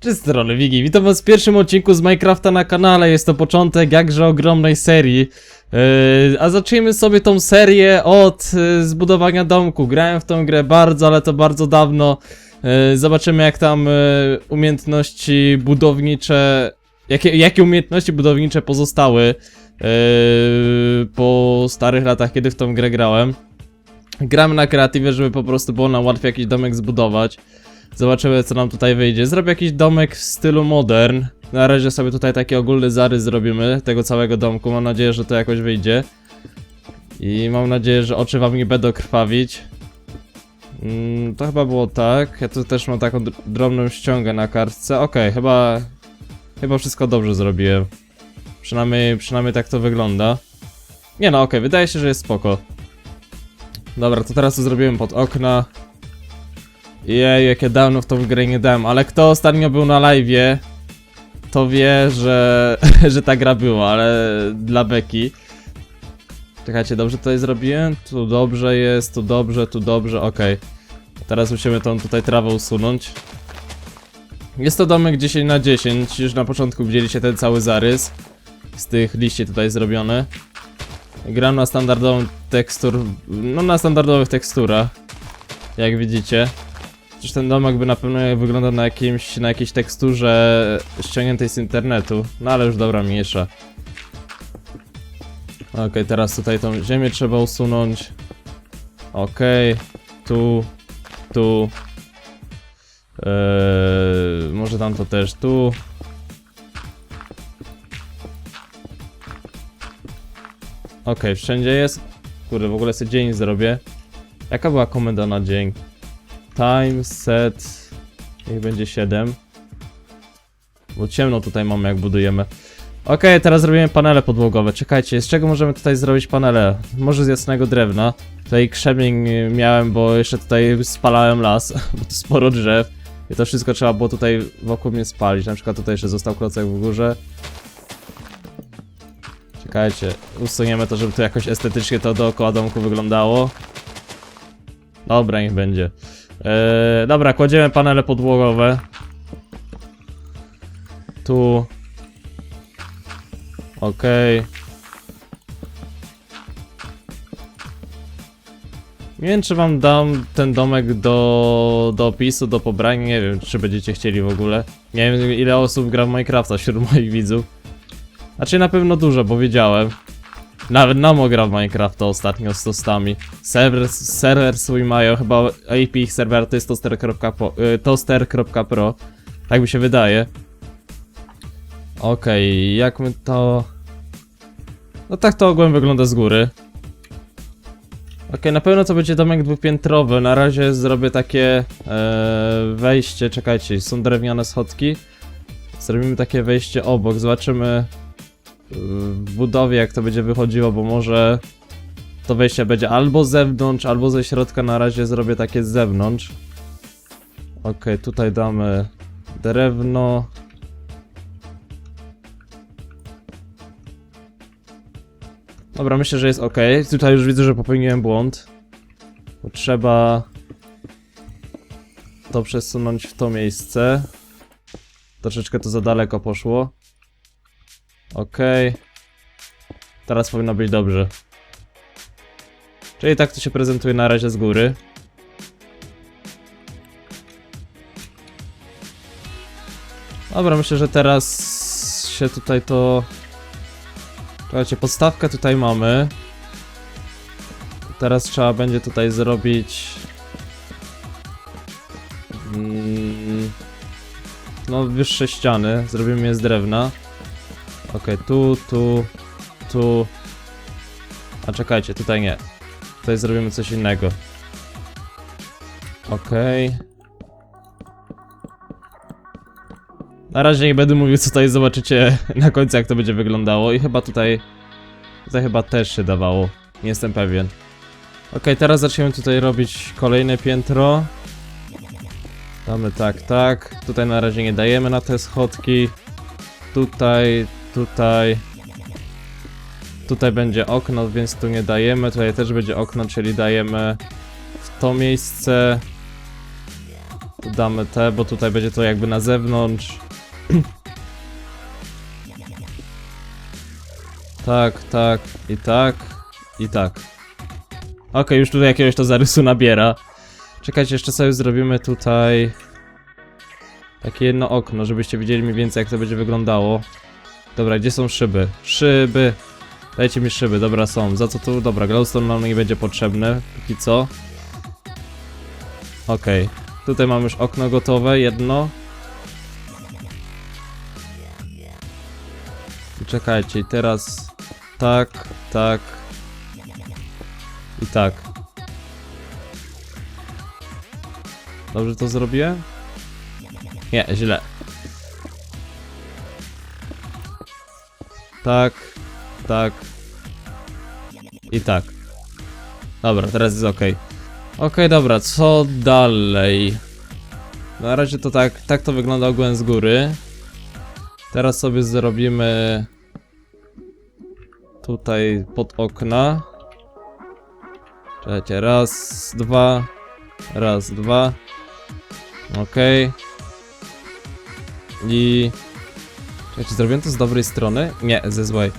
Cześć strony Wigi, witam was w pierwszym odcinku z Minecrafta na kanale, jest to początek jakże ogromnej serii. Yy, A zacznijmy sobie tą serię od yy, zbudowania domku, grałem w tą grę bardzo, ale to bardzo dawno. Yy, Zobaczymy jak tam yy, umiejętności budownicze, jakie, jakie umiejętności budownicze pozostały po starych latach, kiedy w tą grę grałem Gram na kreatywie, żeby po prostu było nam łatwiej jakiś domek zbudować Zobaczymy co nam tutaj wyjdzie. Zrobię jakiś domek w stylu modern. Na razie sobie tutaj taki ogólny zarys zrobimy tego całego domku. Mam nadzieję, że to jakoś wyjdzie. I mam nadzieję, że oczy wam nie będą krwawić. Mm, to chyba było tak. Ja tu też mam taką dr- drobną ściągę na kartce. Okej, chyba... Chyba wszystko dobrze zrobiłem. Przynajmniej, przynajmniej tak to wygląda. Nie no, okej, wydaje się, że jest spoko. Dobra, to teraz to zrobiłem pod okna. Jej, jakie dawno w tą grę nie dałem, ale kto ostatnio był na live'ie, to wie, że, że ta gra była, ale dla beki. Czekajcie, dobrze tutaj zrobiłem? Tu dobrze jest, tu dobrze, tu dobrze, okej. Teraz musimy tą tutaj trawę usunąć. Jest to domek 10 na 10 już na początku widzieliście ten cały zarys z tych liści tutaj zrobiony. Gram na standardową tekstur, no na standardowych teksturach, jak widzicie. Przecież ten domek by na pewno wyglądał na jakimś, na jakiejś teksturze ściągniętej z internetu. No ale już dobra, mniejsza. Okej, teraz tutaj tą ziemię trzeba usunąć. Okej, tu, tu. Eee, może tam to też tu. Okej, wszędzie jest. Kurde, w ogóle sobie dzień zrobię. Jaka była komenda na dzień? Time set. Niech będzie 7. Bo ciemno tutaj mamy, jak budujemy. Okej, teraz zrobimy panele podłogowe. Czekajcie, z czego możemy tutaj zrobić panele? Może z jasnego drewna. Tutaj krzemień miałem, bo jeszcze tutaj spalałem las, bo tu sporo drzew. I to wszystko trzeba było tutaj wokół mnie spalić. Na przykład tutaj jeszcze został klocek w górze. Czekajcie, usuniemy to, żeby to jakoś estetycznie to dookoła domku wyglądało. Dobra, niech będzie. Eee, dobra, kładziemy panele podłogowe. Tu. Okej. Nie wiem, czy wam dam ten domek do, do opisu, do pobrania. Nie wiem, czy będziecie chcieli w ogóle. Nie wiem, ile osób gra w Minecrafta wśród moich widzów. Znaczy, na pewno dużo, bo wiedziałem. Nawet Namo gra w Minecrafta ostatnio z tostami. Serwer, serwer swój mają, chyba IP ich serwera to jest toster.pro, y, toster.pro. Tak mi się wydaje. Okej, jak my to... No tak to ogółem wygląda z góry. Okej, na pewno to będzie domek dwupiętrowy. Na razie zrobię takie e, wejście. Czekajcie, są drewniane schodki. Zrobimy takie wejście obok. Zobaczymy w budowie jak to będzie wychodziło, bo może to wejście będzie albo z zewnątrz, albo ze środka. Na razie zrobię takie z zewnątrz. Okej, tutaj damy drewno. Dobra, myślę, że jest ok. Tutaj już widzę, że popełniłem błąd. Bo trzeba to przesunąć w to miejsce. Troszeczkę to za daleko poszło. Okej. Teraz powinno być dobrze. Czyli tak to się prezentuje na razie z góry. Dobra, myślę, że teraz się tutaj to... Słuchajcie, podstawkę tutaj mamy. Teraz trzeba będzie tutaj zrobić... Mm, no, wyższe ściany. Zrobimy je z drewna. Okej, tu, tu, tu. A czekajcie, tutaj nie. Tutaj zrobimy coś innego. Okej. Na razie nie będę mówił co tutaj zobaczycie na końcu jak to będzie wyglądało i chyba tutaj... Tutaj chyba też się dawało. Nie jestem pewien. Okej, teraz zaczniemy tutaj robić kolejne piętro. Damy tak, tak. Tutaj na razie nie dajemy na te schodki. Tutaj, tutaj. Tutaj będzie okno, więc tu nie dajemy. Tutaj też będzie okno, czyli dajemy w to miejsce. Tu damy te, bo tutaj będzie to jakby na zewnątrz. tak, tak i tak i tak. Okej, już tutaj jakiegoś to zarysu nabiera. Czekajcie, jeszcze sobie zrobimy tutaj takie jedno okno, żebyście widzieli mniej więcej jak to będzie wyglądało. Dobra, gdzie są szyby? Szyby! Dajcie mi szyby, dobra są. Za co tu? Dobra, glowstone nam nie będzie potrzebny, póki co. Okej, tutaj mamy już okno gotowe, jedno. I czekajcie, teraz tak, tak i tak. Dobrze to zrobiłem? Nie, źle. Tak, tak i tak. Dobra, teraz jest ok. Ok, dobra, co dalej? Na razie to tak, tak to wygląda ogółem z góry. Teraz sobie zrobimy tutaj pod okna. Czekajcie, raz, dwa, raz, dwa. Okej. I... Czekajcie, zrobiłem to z dobrej strony? Nie, ze złej.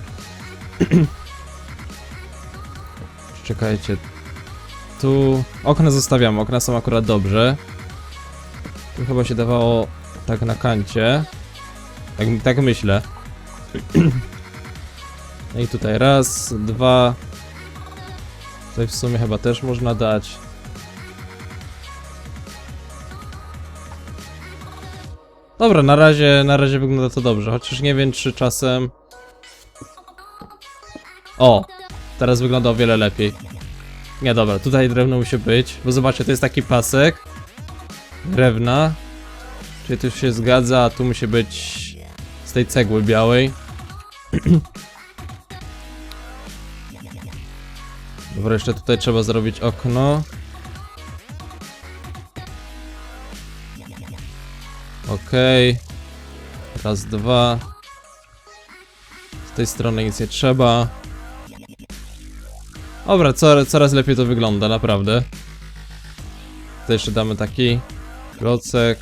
Czekajcie. Tu... Okna zostawiam, okna są akurat dobrze. Tu chyba się dawało tak na kancie. Tak, tak myślę. No i tutaj raz, dwa. Tutaj w sumie chyba też można dać. Dobra, na razie, na razie wygląda to dobrze, chociaż nie wiem czy czasem... O! Teraz wygląda o wiele lepiej. Nie, dobra, tutaj drewno musi być, bo zobaczcie, to jest taki pasek. Drewna. Czyli tu się zgadza, a tu musi być z tej cegły białej. Dobra, jeszcze tutaj trzeba zrobić okno. Okej. Raz, dwa. Z tej strony nic nie trzeba. Dobra, coraz, lepiej to wygląda, naprawdę. Tutaj jeszcze damy taki klocek.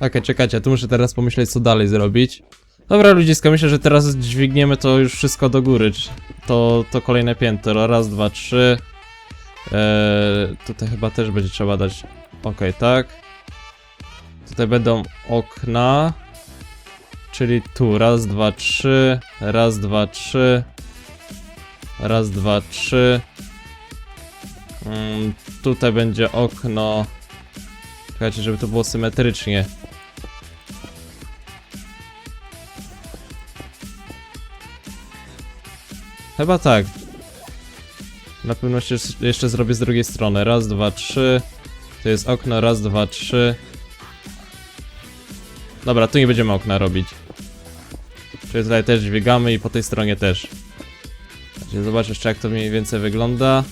Okej, czekajcie, tu muszę teraz pomyśleć co dalej zrobić. Dobra ludziska, myślę, że teraz dźwigniemy to już wszystko do góry. To, to kolejne piętro. Raz, dwa, trzy. Eee, tutaj chyba też będzie trzeba dać. Okej, tak. Tutaj będą okna. Czyli tu. Raz, dwa, trzy. Raz, dwa, trzy. Raz, dwa, trzy. Mm, tutaj będzie okno. Czekajcie, żeby to było symetrycznie. Chyba tak. Na pewno się jeszcze zrobię z drugiej strony. Raz, dwa, trzy. To jest okno, raz, dwa, trzy. Dobra, tu nie będziemy okna robić. Czyli tutaj też dźwigamy i po tej stronie też. Znaczy, Zobacz jeszcze jak to mniej więcej wygląda.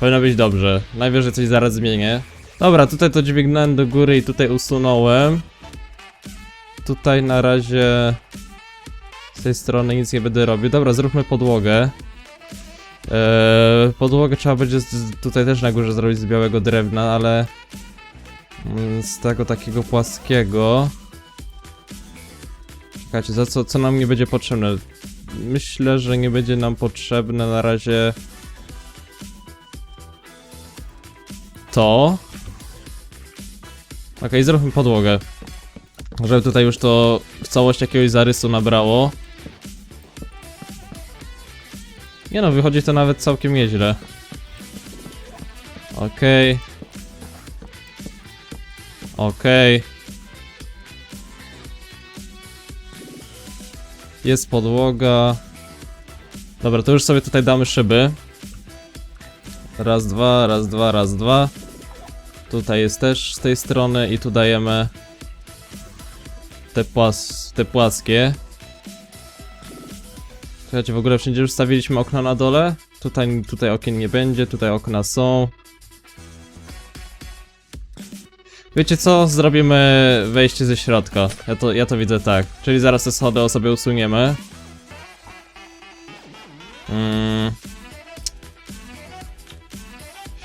Powinno być dobrze. Najwyżej coś zaraz zmienię. Dobra, tutaj to dźwignąłem do góry i tutaj usunąłem. Tutaj na razie z tej strony nic nie będę robił. Dobra, zróbmy podłogę. Eee, podłogę trzeba będzie z, tutaj też na górze zrobić z białego drewna, ale mm, z tego takiego płaskiego. Czekajcie, za co, co nam nie będzie potrzebne? Myślę, że nie będzie nam potrzebne na razie to. Okej, zróbmy podłogę. Żeby tutaj już to w całość jakiegoś zarysu nabrało. Nie no, wychodzi to nawet całkiem nieźle. Okej. Okej. Jest podłoga. Dobra, to już sobie tutaj damy szyby. Raz, dwa, raz, dwa, raz, dwa. Tutaj jest też z tej strony i tu dajemy te, płas te płaskie. Słuchajcie, w ogóle wszędzie już stawiliśmy okna na dole. Tutaj, tutaj okien nie będzie, tutaj okna są. Wiecie co? Zrobimy wejście ze środka. Ja to, ja to widzę tak. Czyli zaraz te schody sobie usuniemy. Mm.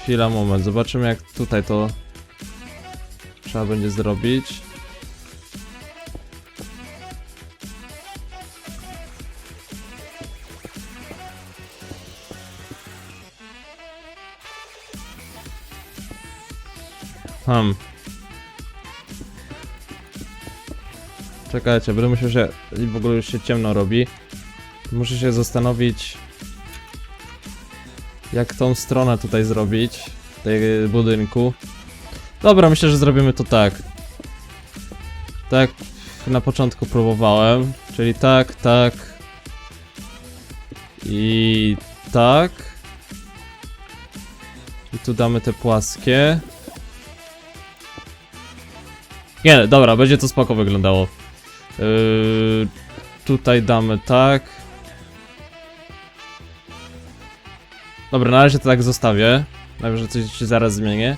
Chwila, moment. Zobaczymy jak tutaj to trzeba będzie zrobić. Hmm. Czekajcie, będę myślał, że w ogóle już się ciemno robi. Muszę się zastanowić, jak tą stronę tutaj zrobić, tego budynku. Dobra, myślę, że zrobimy to tak. Tak na początku próbowałem, czyli tak, tak i tak. I tu damy te płaskie. Nie, dobra, będzie to spoko wyglądało. Yy, tutaj damy tak. Dobra, na razie to tak zostawię. Najwyżej coś się zaraz zmienię.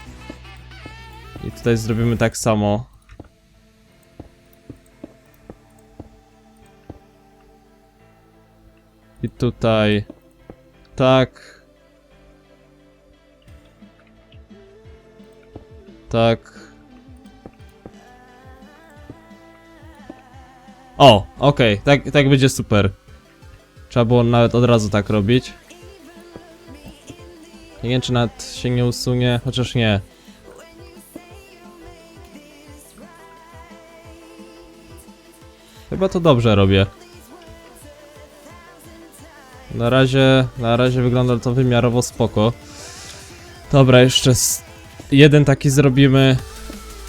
I tutaj zrobimy tak samo. I tutaj tak. Tak. O, okej, tak, tak będzie super. Trzeba było nawet od razu tak robić. Nie wiem, czy nawet się nie usunie, chociaż nie. Chyba to dobrze robię. Na razie, na razie wygląda to wymiarowo spoko. Dobra, jeszcze jeden taki zrobimy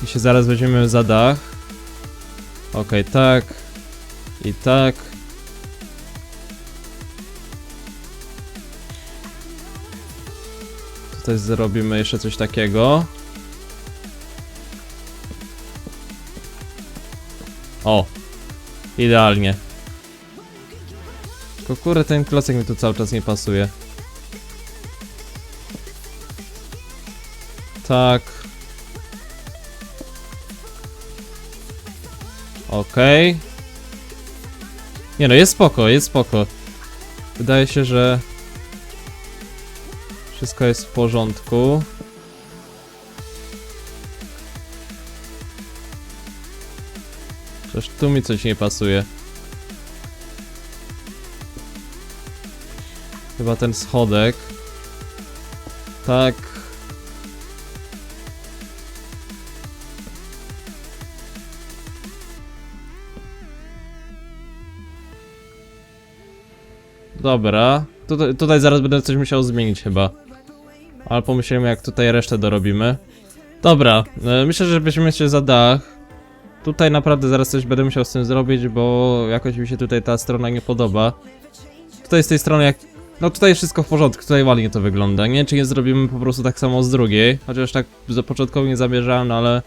i się zaraz weźmiemy za dach. Okej, tak. I tak. Tutaj zrobimy jeszcze coś takiego. O! Idealnie. Tylko kurde, ten klocek mi tu cały czas nie pasuje. Tak. Okej. Nie no, jest spoko, jest spoko. Wydaje się, że wszystko jest w porządku. Chociaż tu mi coś nie pasuje. Chyba ten schodek. Tak. Dobra. Tutaj, tutaj zaraz będę coś musiał zmienić chyba. Ale pomyślimy jak tutaj resztę dorobimy. Dobra, e, myślę, że weźmiemy się za dach. Tutaj naprawdę zaraz coś będę musiał z tym zrobić, bo jakoś mi się tutaj ta strona nie podoba. Tutaj z tej strony jak... No tutaj wszystko w porządku, tutaj ładnie to wygląda. Nie czy nie zrobimy po prostu tak samo z drugiej. Chociaż tak początkowo nie zamierzałem, no ale...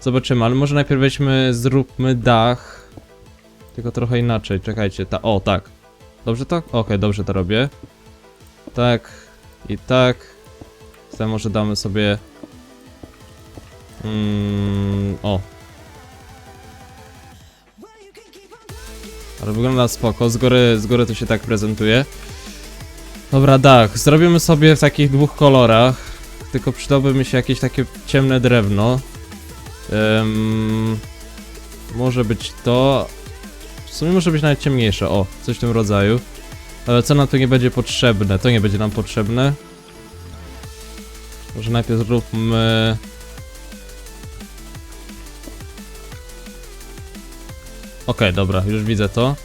Zobaczymy, ale może najpierw weźmy, zróbmy dach. Tylko trochę inaczej, czekajcie, ta... O, tak. Dobrze to? Okej, dobrze to robię. Tak i tak. Tutaj może damy sobie... Mm, o. Ale wygląda spoko, z góry, z góry to się tak prezentuje. Dobra, dach. Zrobimy sobie w takich dwóch kolorach. Tylko przydałoby mi się jakieś takie ciemne drewno. Em, może być to. W sumie może być nawet ciemniejsze. O, coś w tym rodzaju. Ale co nam to nie będzie potrzebne? To nie będzie nam potrzebne. Może najpierw zróbmy... Okej, dobra, już widzę to.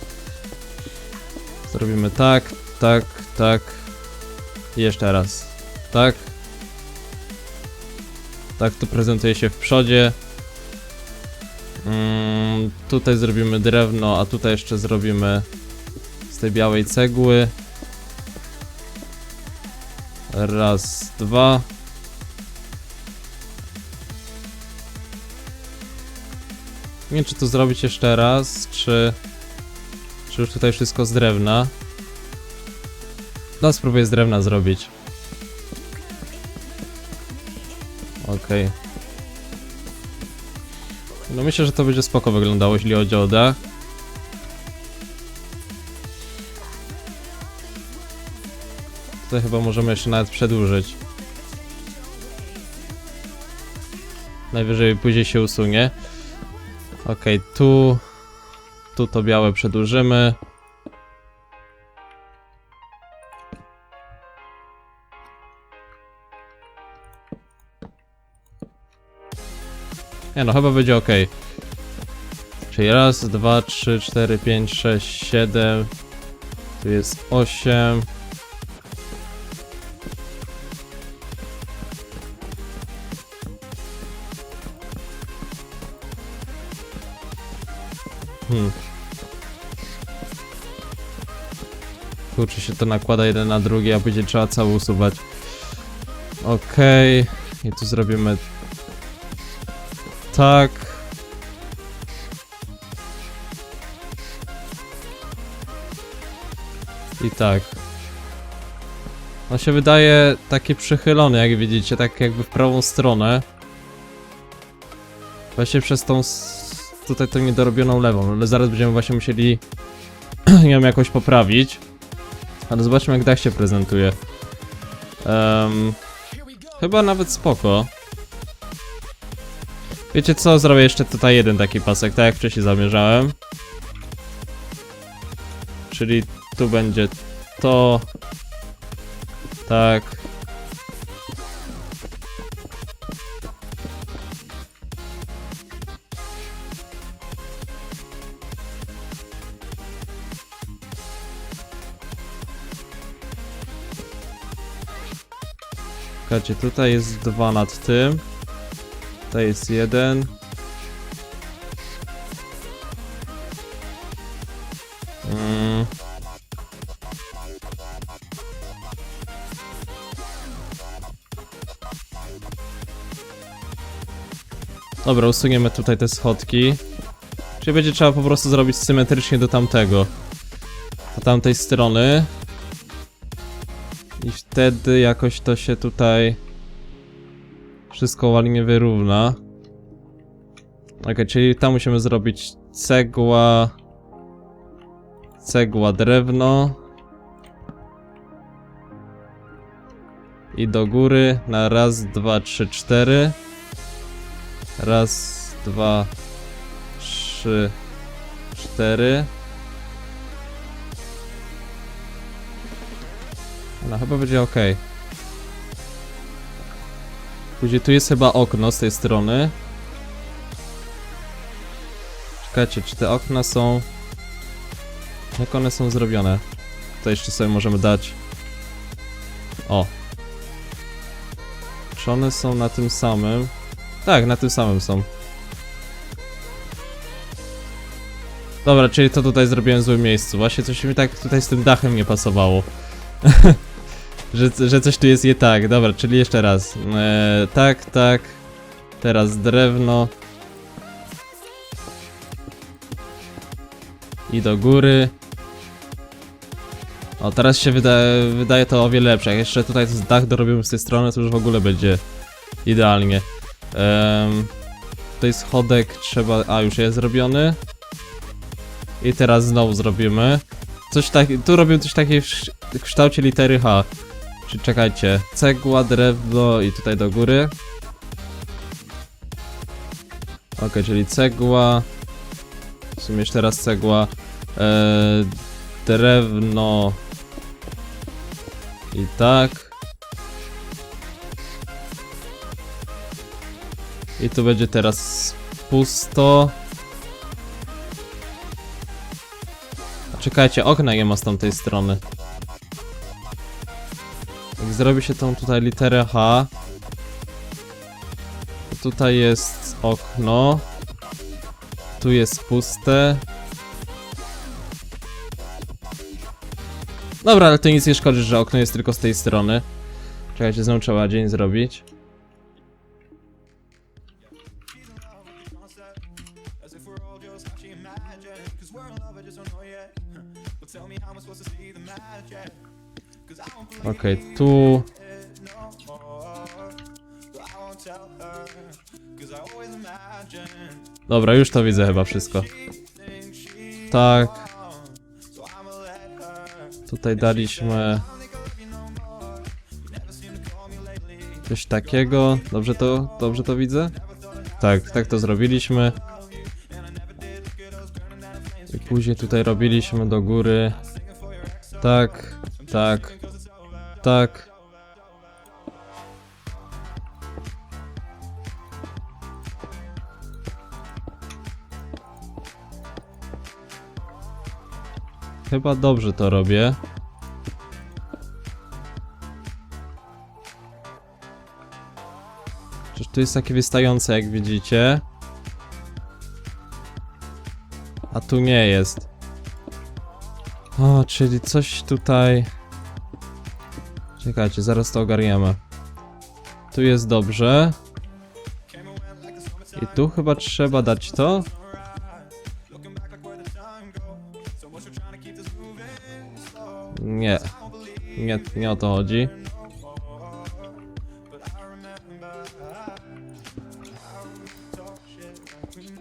Zrobimy tak, tak, tak. I jeszcze raz. Tak. Tak to prezentuje się w przodzie. Mm, tutaj zrobimy drewno, a tutaj jeszcze zrobimy z tej białej cegły. Raz, dwa. Nie wiem, czy to zrobić jeszcze raz, czy... Czy już tutaj wszystko z drewna. No, spróbuję z drewna zrobić. Okej. No myślę, że to będzie spoko wyglądało, jeśli chodzi o dach. Tutaj chyba możemy jeszcze nawet przedłużyć. Najwyżej później się usunie. Okej, tu... Tu to białe przedłużymy. Nie no, chyba będzie ok. Czyli raz, dwa, trzy, cztery, pięć, sześć, siedem. Tu jest osiem. Hmm. Kurczę się to nakłada jeden na drugi, a będzie trzeba cały usuwać. Okej. I tu zrobimy tak. I tak. On się wydaje taki przychylony, jak widzicie, tak jakby w prawą stronę. Właśnie przez tą tutaj tą niedorobioną lewą, ale zaraz będziemy właśnie musieli ją jakoś poprawić. Ale zobaczmy jak dach się prezentuje. Em, chyba nawet spoko. Wiecie co, zrobię jeszcze tutaj jeden taki pasek, tak jak wcześniej zamierzałem. Czyli tu będzie to. Tak. Tutaj jest dwa nad tym. Tutaj jest jeden. Mm. Dobra, usuniemy tutaj te schodki. Czyli będzie trzeba po prostu zrobić symetrycznie do tamtego. Do tamtej strony. I wtedy jakoś to się tutaj wszystko ładnie wyrówna. Ok, czyli tam musimy zrobić cegła, cegła, drewno i do góry na raz, dwa, trzy, cztery. Raz, dwa, trzy, cztery. No chyba będzie ok. Później tu jest chyba okno z tej strony. Czekajcie, czy te okna są... Jak one są zrobione? To jeszcze sobie możemy dać... O. Czy one są na tym samym? Tak, na tym samym są. Dobra, czyli to tutaj zrobiłem w złym miejscu. Właśnie coś mi tak tutaj z tym dachem nie pasowało. że, że coś tu jest nie tak. Dobra, czyli jeszcze raz. Eee, tak, tak. Teraz drewno. I do góry. O, teraz się wydaje, wydaje to o wiele lepsze. Jak jeszcze tutaj dach dorobimy z tej strony, to już w ogóle będzie idealnie. Um, tutaj schodek trzeba... A, już jest zrobiony. I teraz znowu zrobimy. Coś tak... Tu robię coś takiego w kształcie litery H. Czyli czekajcie. Cegła, drewno i tutaj do góry. Ok, czyli cegła. W sumie jeszcze raz cegła. Eee, drewno. I tak. I tu będzie teraz pusto. Czekajcie, okna nie ma z tamtej strony. Zrobi się tą tutaj literę H. Tutaj jest okno. Tu jest puste. Dobra, ale to nic nie szkodzi, że okno jest tylko z tej strony. Czekajcie, znowu trzeba dzień zrobić. Always imagine Dobra, już to widzę chyba wszystko. Tak, tutaj daliśmy coś takiego. Dobrze to, dobrze to widzę? Tak, tak to zrobiliśmy. I później tutaj robiliśmy do góry. Tak, tak, tak. Chyba dobrze to robię. Czyż tu jest takie wystające, jak widzicie? A tu nie jest. O, czyli coś tutaj... Czekajcie, zaraz to ogarniemy. Tu jest dobrze. I tu chyba trzeba dać to? Nie. Nie, nie o to chodzi.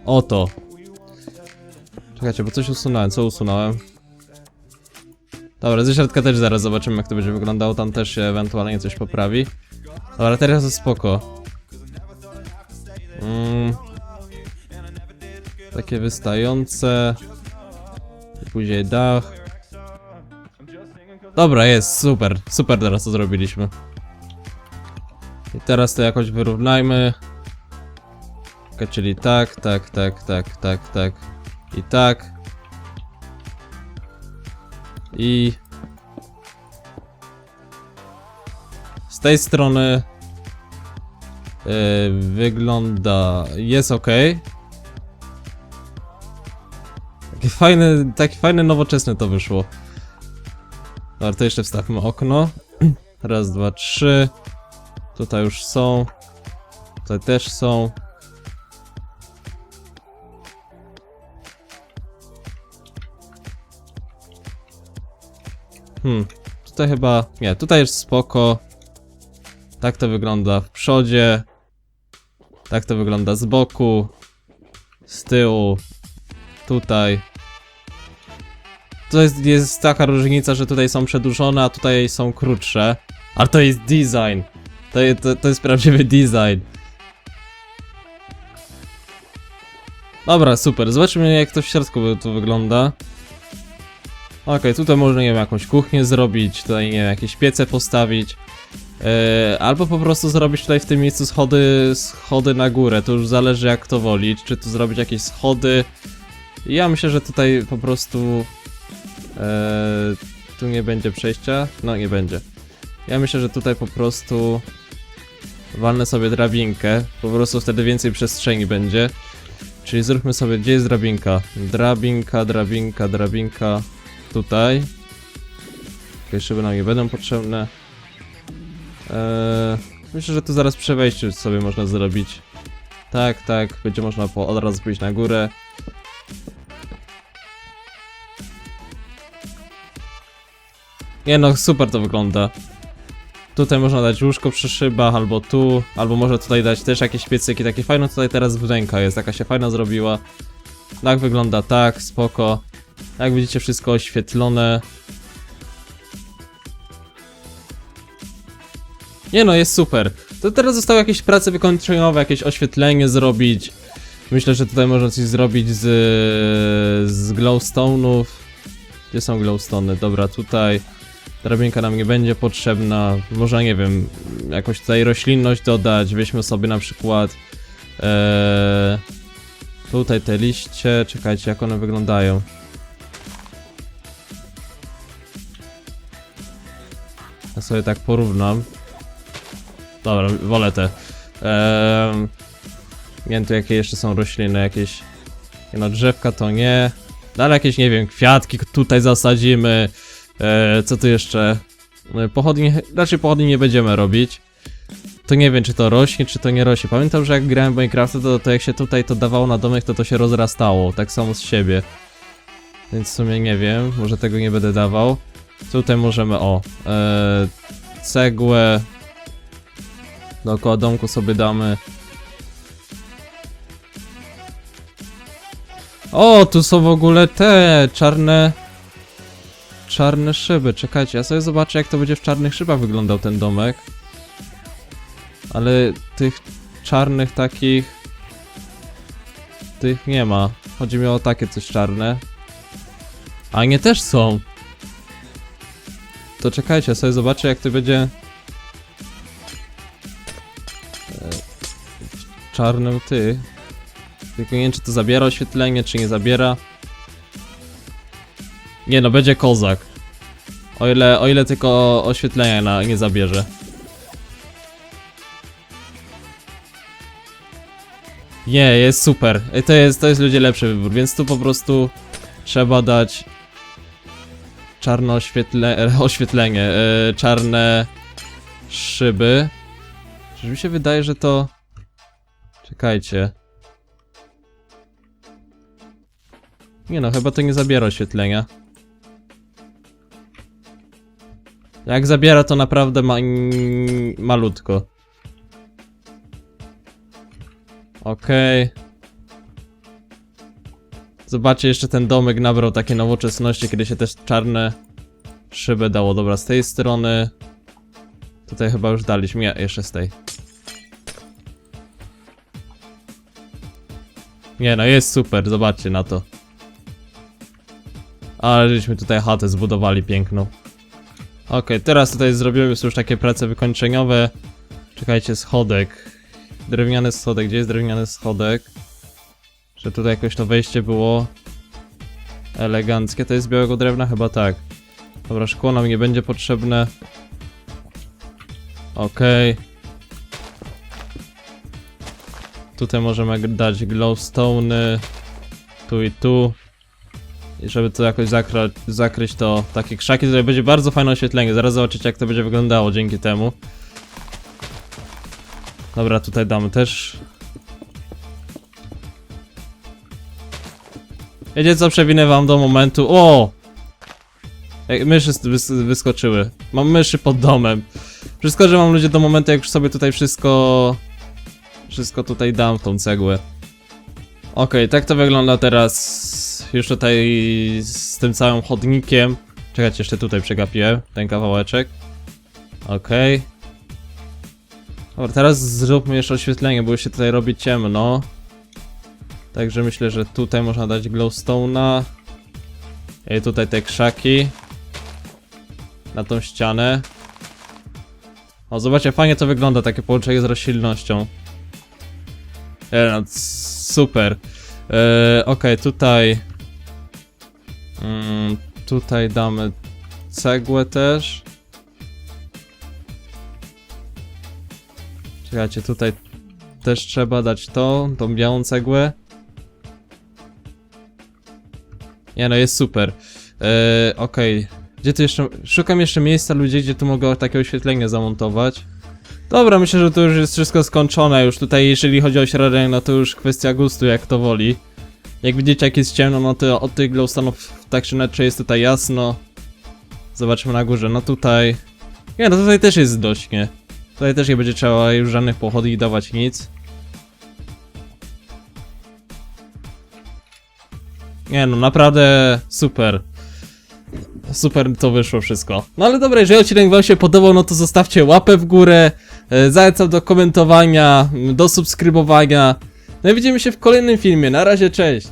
O to. Czekajcie, bo coś usunąłem. Co usunąłem? Dobra, ze środka też zaraz zobaczymy jak to będzie wyglądało. Tam też się ewentualnie coś poprawi. Dobra, teraz jest spoko. Mm. Takie wystające. Później dach. Dobra, jest, super. Super teraz to zrobiliśmy. I teraz to jakoś wyrównajmy. Czyli tak, tak, tak, tak, tak, tak. I tak. I... Z tej strony... Yy, wygląda... Jest ok. Taki fajny, taki fajny, nowoczesny to wyszło. Dobra, to jeszcze wstawmy okno. Raz, dwa, trzy. Tutaj już są. Tutaj też są. Hmm, tutaj chyba... Nie, tutaj jest spoko. Tak to wygląda w przodzie. Tak to wygląda z boku. Z tyłu. Tutaj. To jest, jest taka różnica, że tutaj są przedłużone, a tutaj są krótsze. Ale to jest design. To, to, to jest prawdziwy design. Dobra, super. Zobaczmy jak to w środku to wygląda. Okej, tutaj można, nie wiem, jakąś kuchnię zrobić, tutaj, nie wiem, jakieś piece postawić. Yy, albo po prostu zrobić tutaj w tym miejscu schody, schody na górę, to już zależy jak to wolić. Czy tu zrobić jakieś schody. Ja myślę, że tutaj po prostu Eee, tu nie będzie przejścia? No nie będzie. Ja myślę, że tutaj po prostu walnę sobie drabinkę, po prostu wtedy więcej przestrzeni będzie. Czyli zróbmy sobie, gdzie jest drabinka? Drabinka, drabinka, drabinka. Tutaj. Okej, szyby nam nie będą potrzebne. Eee, myślę, że tu zaraz przy wejściu sobie można zrobić. Tak, tak, będzie można po, od razu pójść na górę. Nie no, super to wygląda. Tutaj można dać łóżko przy szybach, albo tu, albo może tutaj dać też jakieś piecyki, takie fajne tutaj teraz wnęka jest, taka się fajna zrobiła. Tak wygląda tak, spoko. Jak widzicie wszystko oświetlone. Nie no, jest super. To teraz zostały jakieś prace wykończeniowe, jakieś oświetlenie zrobić. Myślę, że tutaj można coś zrobić z, z glowstone'ów. Gdzie są glowstone'y? Dobra, tutaj. Drabinka nam nie będzie potrzebna. Można, nie wiem, jakąś tutaj roślinność dodać. Weźmy sobie na przykład. E, tutaj te liście. Czekajcie, jak one wyglądają. Ja sobie tak porównam. Dobra, wolę te. Eee, nie wiem tu jakie jeszcze są rośliny, jakieś... Nie no, drzewka to nie. No ale jakieś, nie wiem, kwiatki tutaj zasadzimy. Eee, co tu jeszcze? E, Pochodni, raczej pochodni nie będziemy robić. To nie wiem, czy to rośnie, czy to nie rośnie. Pamiętam, że jak grałem w Minecrafta, to, to jak się tutaj to dawało na domek, to to się rozrastało, tak samo z siebie. Więc w sumie nie wiem, może tego nie będę dawał. Tutaj możemy, o, e, cegłę. Dookoła domku sobie damy. O, tu są w ogóle te czarne... Czarne szyby. Czekajcie, ja sobie zobaczę jak to będzie w czarnych szybach wyglądał ten domek. Ale tych czarnych takich... Tych nie ma. Chodzi mi o takie coś czarne. A nie też są. To czekajcie, sobie zobaczę jak to będzie... E, w czarnym ty. Tylko nie wiem czy to zabiera oświetlenie, czy nie zabiera. Nie no, będzie kozak. O ile, o ile tylko oświetlenia na, nie zabierze. Nie, jest super. To jest, to jest ludzie lepszy wybór, więc tu po prostu trzeba dać czarne oświetle, oświetlenie, e, czarne szyby. Czyż mi się wydaje, że to... Czekajcie. Nie no, chyba to nie zabiera oświetlenia. Jak zabiera, to naprawdę ma malutko. Okej. Zobaczcie, jeszcze ten domek nabrał takie nowoczesności, kiedy się też czarne szyby dało. Dobra, z tej strony. Tutaj chyba już daliśmy. Nie, jeszcze z tej. Nie no, jest super, zobaczcie na to. Ale żeśmy tutaj chatę zbudowali piękną. Okej, teraz tutaj zrobimy już takie prace wykończeniowe. Czekajcie, schodek. Drewniany schodek, gdzie jest drewniany schodek? Że tutaj jakoś to wejście było eleganckie. To jest z białego drewna? Chyba tak. Dobra, szkło nam nie będzie potrzebne. Okej. Tutaj możemy dać glowstone. Tu i tu. I żeby to jakoś zakryć to takie krzaki, tutaj będzie bardzo fajne oświetlenie. Zaraz zobaczycie jak to będzie wyglądało dzięki temu. Dobra, tutaj damy też. Wiecie co, przewinę wam do momentu. O! Ej, myszy wys wyskoczyły. Mam myszy pod domem. Wszystko, że mam ludzie do momentu, jak już sobie tutaj wszystko... Wszystko tutaj dam tą cegłę. Okej, tak to wygląda teraz. Już tutaj z tym całym chodnikiem. Czekajcie, jeszcze tutaj przegapiłem ten kawałeczek. Okej. Dobra, teraz zróbmy jeszcze oświetlenie, bo już się tutaj robi ciemno. Także myślę, że tutaj można dać glowstone'a. I tutaj te krzaki. Na tą ścianę. O, zobaczcie, fajnie to wygląda, takie połączenie z roślinnością. E, no, super. E, Okej, tutaj... Mm, tutaj damy cegłę też. Czekajcie, tutaj też trzeba dać to, tą białą cegłę. Nie no, jest super. Eee, okej. Gdzie tu jeszcze... Szukam jeszcze miejsca ludzi, gdzie tu mogę takie oświetlenie zamontować. Dobra, myślę, że to już jest wszystko skończone. Już tutaj, jeżeli chodzi o średnię, no to już kwestia gustu, jak to woli. Jak widzicie, jak jest ciemno, no to od tych glowstone'ów tak czy inaczej jest tutaj jasno. Zobaczmy na górze, no tutaj... Nie, no tutaj też jest dość, nie? Tutaj też nie będzie trzeba już żadnych pochodni dawać nic. Nie no, naprawdę super. Super to wyszło wszystko. No ale dobra, jeżeli odcinek wam się podobał, no to zostawcie łapę w górę. e, Zachęcam do komentowania, do subskrybowania. No i widzimy się w kolejnym filmie. Na razie, cześć!